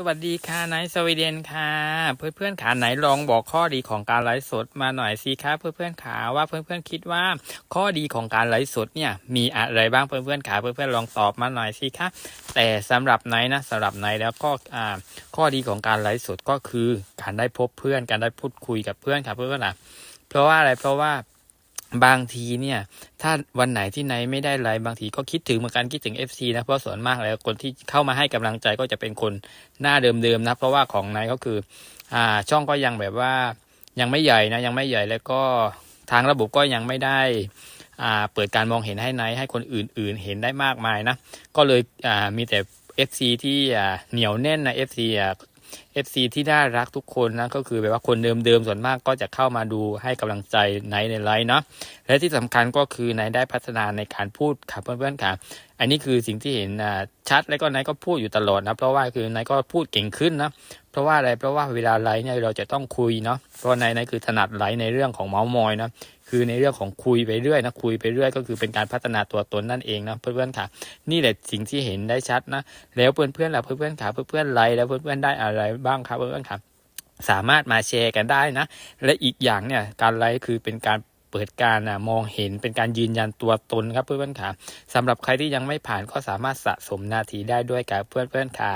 สวัสดีค่ะไนท์สวีเดนค่ะ เพื่อนเพื่อนๆขาไหนลองบอกข้อดีของการไลฟ์สดมาหน่อยสิคะเพื่อนเพื่อนๆขาว่าเพื่อนเพื่อนๆคิดว่า ข้อดีของการไลฟ์สดเนี่ยมีอะไรบ้างเพื่อนเพื่อนๆขาเพื่อนเพื่อนๆลองตอบมาหน่อยสิคะแต่สำหรับไนท์นะสำหรับไนท์แล้วก็อ่าข้อดีของการไลฟ์สดก็คือการได้พบเพื่อนการได้พูดคุยกับเพื่อนค่ะเพื่อนเพื่อนอะเพราะว่าอะไรเพราะว่า บางทีเนี่ย ถ้าวันไหนที่ไนไม่ได้ไลฟ์บางทีก็คิดถึงเหมือนกันคิดถึง FC นะ เพราะส่วนมากแล้วคนที่เข้ามาให้กำลังใจก็จะเป็นคนหน้าเดิมๆนะ เพราะว่าของไนก็คือ อ่า ช่องก็ยังแบบว่ายังไม่ใหญ่นะ ยังไม่ใหญ่แล้วก็ทางระบบก็ยังไม่ได้อ่าเปิดการมองเห็นให้ไนให้คนอื่นๆ เห็นได้มากมายนะ ก็เลยอ่ามีแต่ FC ที่อ่าเหนียวแน่นนะ FC อ่า FC ที่น่ารักทุกคนนะก็คือแบบว่าคนเดิมๆส่วนมากก็จะเข้ามาดูให้กำลังใจไนท์ในไลฟ์เนาะและที่สำคัญก็คือไนได้พัฒนาในการพูดค่ะเพื่อนๆค่ะ อันนี้คือสิ่งที่เห็นชัดแล้วก็นายก็พูดอยู่ตลอดนะเพราะว่าคือนายก็พูดเก่งขึ้นนะเพราะว่าอะไรเพราะว่าเวลาไลฟ์เนี่ยเราจะต้องคุยเนาะเพราะนายนายคือถนัดไลฟ์ในเรื่องของเมาส์มอยนะคือในเรื่องของคุยไปเรื่อยนะคุยไปเรื่อยก็คือเป็นการพัฒนาตัวตนนั่นเองนะเพื่อนๆค่ะ นี่แหละสิ่งที่เห็นได้ชัดนะแล้วเพื่อนๆล่ะเพื่อนๆค่ะเพื่อนๆไลฟ์แล้วเพื่อนๆได้อะไรบ้างครับเพื่อนๆครับสามารถมาแชร์กันได้นะ และอีกอย่างเนี่ยการไลฟ์คือเป็นการ เปิดการนะมองเห็นเป็นการยืนยันตัวตนครับเพื่อนๆค่ะสำหรับใครที่ยังไม่ผ่านก็สามารถสะสมนาทีได้ด้วยกับเพื่อนๆค่ะ